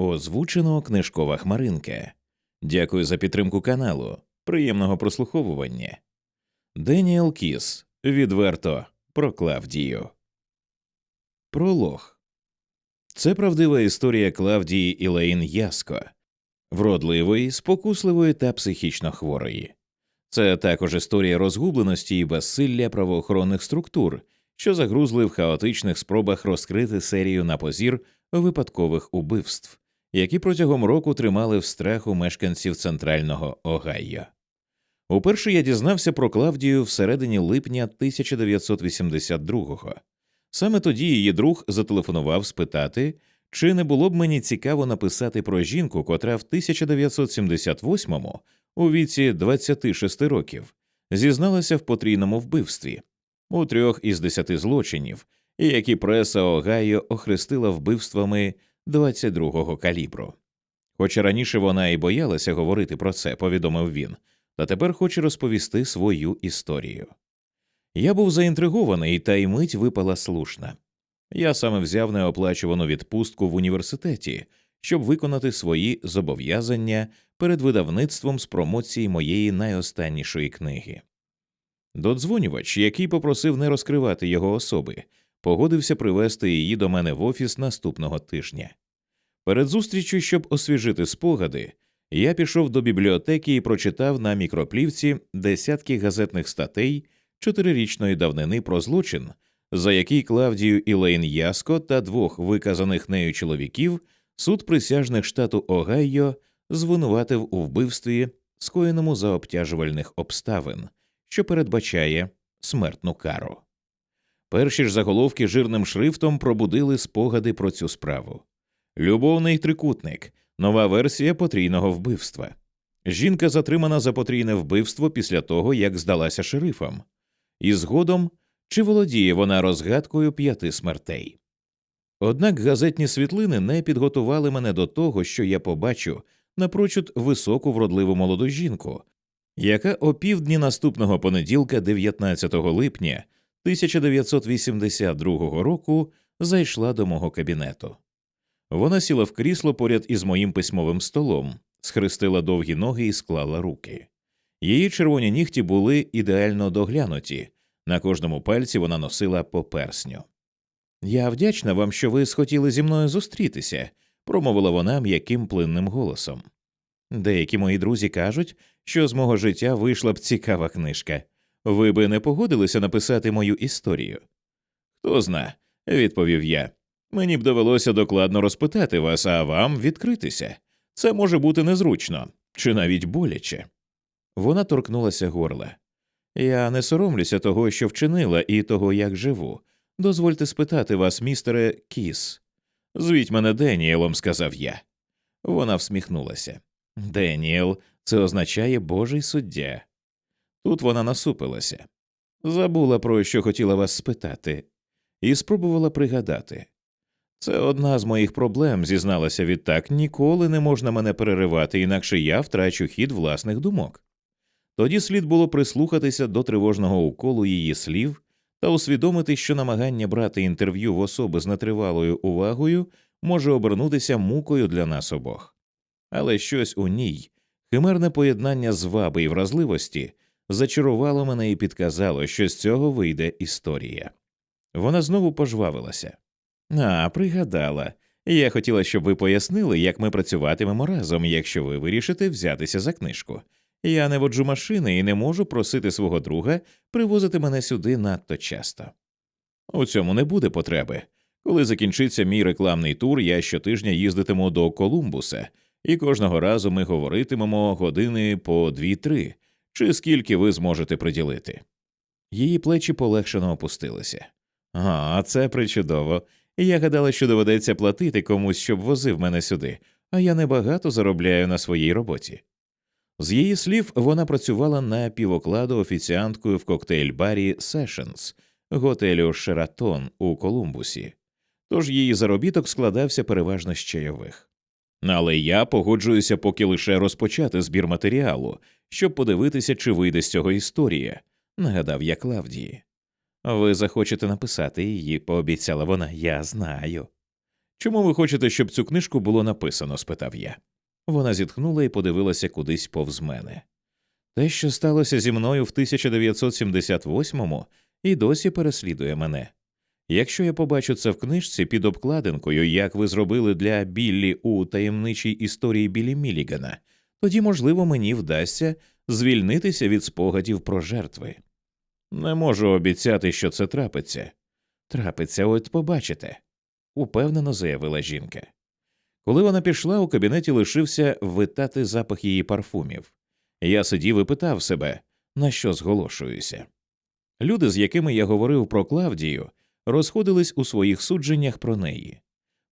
Озвучено книжкова хмаринка. Дякую за підтримку каналу. Приємного прослуховування. Деніел Кіс. Відверто про Клавдію. Пролог. Це правдива історія Клавдії Ілейн Яско, вродливої, спокусливої та психічно хворої. Це також історія розгубленості і безсилля правоохоронних структур, що загрузли в хаотичних спробах розкрити серію на позір випадкових убивств, які протягом року тримали в страху мешканців центрального Огайо. Уперше я дізнався про Клавдію всередині липня 1982-го. Саме тоді її друг зателефонував спитати, чи не було б мені цікаво написати про жінку, котра в 1978-му, у віці 26 років, зізналася в потрійному вбивстві у трьох із десяти злочинів, які преса Огайо охрестила вбивствами 22-го калібру. Хоча раніше вона і боялася говорити про це, повідомив він, та тепер хоче розповісти свою історію. Я був заінтригований, та й мить випала слушна. Я саме взяв неоплачувану відпустку в університеті, щоб виконати свої зобов'язання перед видавництвом з промоції моєї найостаннішої книги. Додзвонювач, який попросив не розкривати його особи, погодився привезти її до мене в офіс наступного тижня. Перед зустрічю, щоб освіжити спогади, я пішов до бібліотеки і прочитав на мікроплівці десятки газетних статей чотирирічної давнини про злочин, за який Клавдію Ілейн Яско та двох виказаних нею чоловіків суд присяжних штату Огайо звинуватив у вбивстві, скоєному за обтяжувальних обставин, що передбачає смертну кару. Перші ж заголовки жирним шрифтом пробудили спогади про цю справу. Любовний трикутник, нова версія потрійного вбивства. Жінка затримана за потрійне вбивство після того, як здалася шерифам, і згодом чи володіє вона розгадкою п'яти смертей. Однак газетні світлини не підготували мене до того, що я побачу напрочуд високу вродливу молоду жінку, яка опівдні наступного понеділка, 19 липня 1982 року, зайшла до мого кабінету. Вона сіла в крісло поряд із моїм письмовим столом, схрестила довгі ноги і склала руки. Її червоні нігті були ідеально доглянуті, на кожному пальці вона носила по персню. Я вдячна вам, що ви схотіли зі мною зустрітися, промовила вона м'яким плинним голосом. Деякі мої друзі кажуть, що з мого життя вийшла б цікава книжка. Ви би не погодилися написати мою історію? Хто зна, відповів я. Мені б довелося докладно розпитати вас, а вам відкритися. Це може бути незручно чи навіть боляче. Вона торкнулася горла. Я не соромлюся того, що вчинила, і того, як живу. Дозвольте спитати вас, містере Кіс. Звіть мене Деніелом, сказав я. Вона всміхнулася. Деніел, це означає Божий суддя. Тут вона насупилася. Забула про що хотіла вас спитати, і спробувала пригадати. Це одна з моїх проблем, зізналася відтак, ніколи не можна мене переривати, інакше я втрачу хід власних думок. Тоді слід було прислухатися до тривожного уколу її слів та усвідомити, що намагання брати інтерв'ю в особи з нетривалою увагою може обернутися мукою для нас обох. Але щось у ній, химерне поєднання зваби і вразливості, зачарувало мене і підказало, що з цього вийде історія. Вона знову пожвавилася. А, пригадала. Я хотіла, щоб ви пояснили, як ми працюватимемо разом, якщо ви вирішите взятися за книжку. Я не воджу машини і не можу просити свого друга привозити мене сюди надто часто. У цьому не буде потреби. Коли закінчиться мій рекламний тур, я щотижня їздитиму до Колумбуса, і кожного разу ми говоритимемо години по дві-три, чи скільки ви зможете приділити. Її плечі полегшено опустилися. А, це причудово. Я гадала, що доведеться платити комусь, щоб возив мене сюди, а я небагато заробляю на своїй роботі. З її слів, вона працювала на півокладу офіціанткою в коктейль-барі Sessions, готелю Шератон у Колумбусі, тож її заробіток складався переважно з чайових. Але я погоджуюся поки лише розпочати збір матеріалу, щоб подивитися, чи вийде з цього історія, нагадав я Клавдії. Ви захочете написати її, пообіцяла вона, я знаю. Чому ви хочете, щоб цю книжку було написано? спитав я. Вона зітхнула і подивилася кудись повз мене. Те, що сталося зі мною в 1978-му, і досі переслідує мене. Якщо я побачу це в книжці під обкладинкою, як ви зробили для Біллі у таємничій історії Біллі Мілігана, тоді, можливо, мені вдасться звільнитися від спогадів про жертви. Не можу обіцяти, що це трапиться. Трапиться, от побачите, упевнено заявила жінка. Коли вона пішла, у кабінеті лишився витати запах її парфумів. Я сидів і питав себе, на що зголошуюся. Люди, з якими я говорив про Клавдію, розходились у своїх судженнях про неї.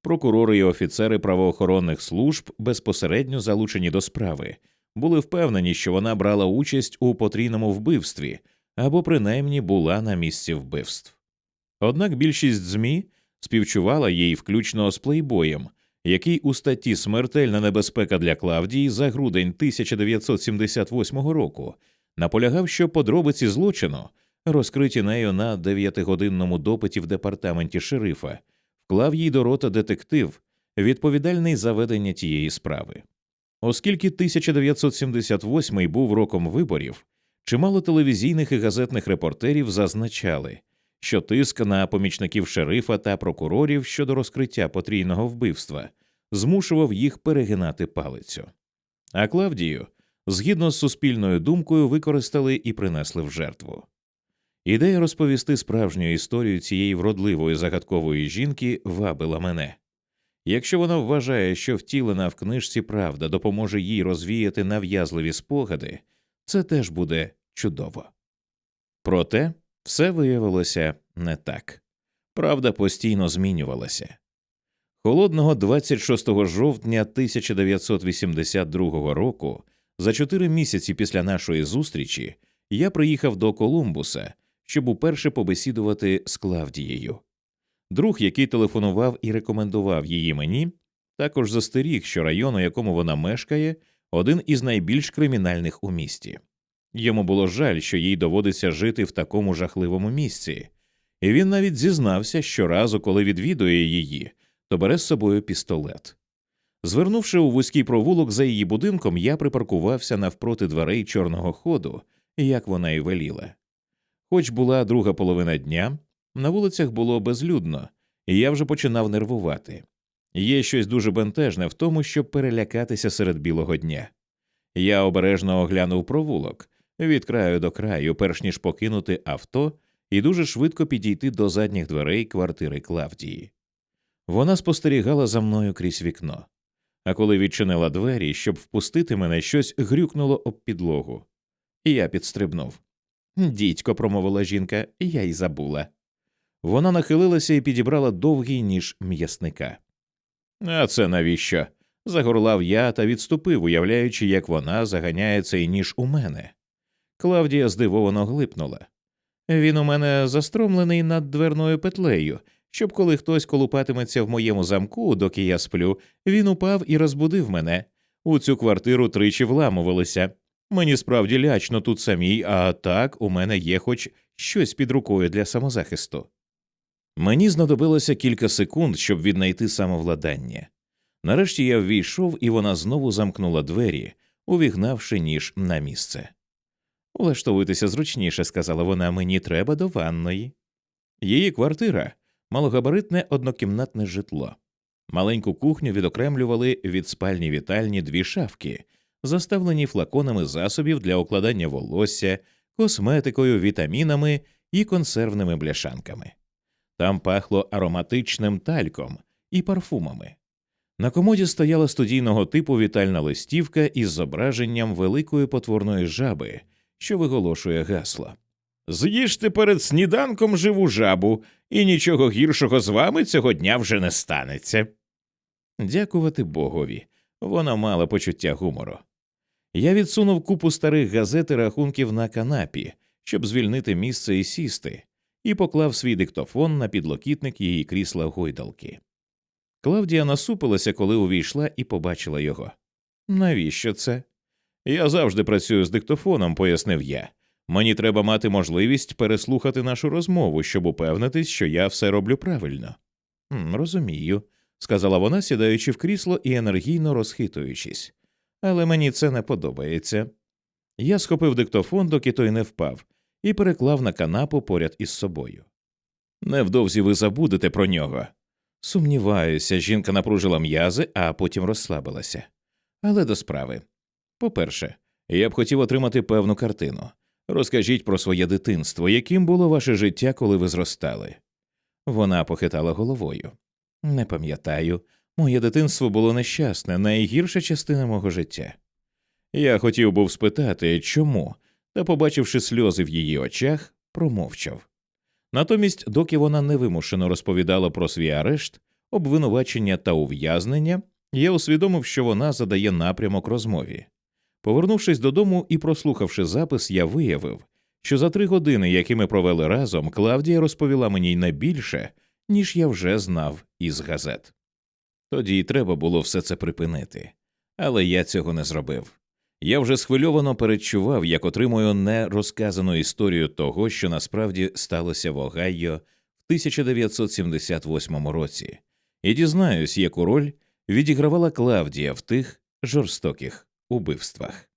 Прокурори і офіцери правоохоронних служб, безпосередньо залучені до справи, були впевнені, що вона брала участь у потрійному вбивстві або принаймні була на місці вбивств. Однак більшість ЗМІ співчувала їй включно з плейбоєм, який у статті Смертельна небезпека для Клавдії за грудень 1978 року наполягав, що подробиці злочину, розкриті нею на дев'ятигодинному допиті в департаменті шерифа, вклав їй до рота детектив, відповідальний за ведення тієї справи. Оскільки 1978 був роком виборів, чимало телевізійних і газетних репортерів зазначали, що тиск на помічників шерифа та прокурорів щодо розкриття потрійного вбивства змушував їх перегинати палицю. А Клавдію, згідно з суспільною думкою, використали і принесли в жертву. Ідея розповісти справжню історію цієї вродливої загадкової жінки вабила мене. Якщо вона вважає, що втілена в книжці правда допоможе їй розвіяти нав'язливі спогади, це теж буде чудово. Проте все виявилося не так. Правда постійно змінювалася. Холодного 26 жовтня 1982 року, за чотири місяці після нашої зустрічі, я приїхав до Колумбуса, щоб уперше побесідувати з Клавдією. Друг, який телефонував і рекомендував її мені, також застеріг, що район, у якому вона мешкає, один із найбільш кримінальних у місті. Йому було жаль, що їй доводиться жити в такому жахливому місці, і він навіть зізнався, що разу, коли відвідує її, то бере з собою пістолет. Звернувши у вузький провулок за її будинком, я припаркувався навпроти дверей чорного ходу, як вона й веліла. Хоч була друга половина дня, на вулицях було безлюдно, і я вже починав нервувати. Є щось дуже бентежне в тому, щоб перелякатися серед білого дня. Я обережно оглянув провулок від краю до краю, перш ніж покинути авто і дуже швидко підійти до задніх дверей квартири Клавдії. Вона спостерігала за мною крізь вікно, а коли відчинила двері, щоб впустити мене, щось грюкнуло об підлогу. і Я підстрибнув. Дідько, промовила жінка, я й забула. Вона нахилилася і підібрала довгий ніж м'ясника. А це навіщо? загорлав я та відступив, уявляючи, як вона заганяє цей ніж у мене. Клавдія здивовано глипнула. Він у мене застромлений над дверною петлею, щоб коли хтось колупатиметься в моєму замку, доки я сплю, він упав і розбудив мене. У цю квартиру тричі вламувалися. Мені справді лячно тут самій, а так у мене є хоч щось під рукою для самозахисту. Мені знадобилося кілька секунд, щоб віднайти самовладання. Нарешті я ввійшов, і вона знову замкнула двері, увігнавши ніж на місце. Улаштовуйтеся зручніше, сказала вона, мені треба до ванної. Її квартира малогабаритне однокімнатне житло. Маленьку кухню відокремлювали від спальні вітальні дві шафки, заставлені флаконами засобів для укладання волосся, косметикою, вітамінами і консервними бляшанками. Там пахло ароматичним тальком і парфумами. На комоді стояла студійного типу вітальна листівка із зображенням великої потворної жаби, що виголошує гасло. З'їжте перед сніданком живу жабу, і нічого гіршого з вами цього дня вже не станеться. Дякувати Богові, вона мала почуття гумору. Я відсунув купу старих газет і рахунків на канапі, щоб звільнити місце і сісти, і поклав свій диктофон на підлокітник її крісла гойдалки. Клавдія насупилася, коли увійшла і побачила його. Навіщо це? Я завжди працюю з диктофоном, пояснив я. Мені треба мати можливість переслухати нашу розмову, щоб упевнитись, що я все роблю правильно. «Розумію, сказала вона, сідаючи в крісло і енергійно розхитуючись. Але мені це не подобається. Я схопив диктофон, доки той не впав, і переклав на канапу поряд із собою. Невдовзі ви забудете про нього. Сумніваюся, жінка напружила м'язи, а потім розслабилася. Але до справи. По-перше, я б хотів отримати певну картину. Розкажіть про своє дитинство, яким було ваше життя, коли ви зростали. Вона похитала головою. Не пам'ятаю, моє дитинство було нещасне, найгірша частина мого життя. Я хотів був спитати, чому, та, побачивши сльози в її очах, промовчав. Натомість, доки вона невимушено розповідала про свій арешт, обвинувачення та ув'язнення, я усвідомив, що вона задає напрямок розмові. Повернувшись додому і прослухавши запис, я виявив, що за три години, які ми провели разом, Клавдія розповіла мені й не більше, ніж я вже знав із газет. Тоді й треба було все це припинити, але я цього не зробив. Я вже схвильовано передчував, як отримую нерозказану історію того, що насправді сталося в Огайо в 1978 році, і дізнаюсь, яку роль відігравала Клавдія в тих жорстоких убивствах.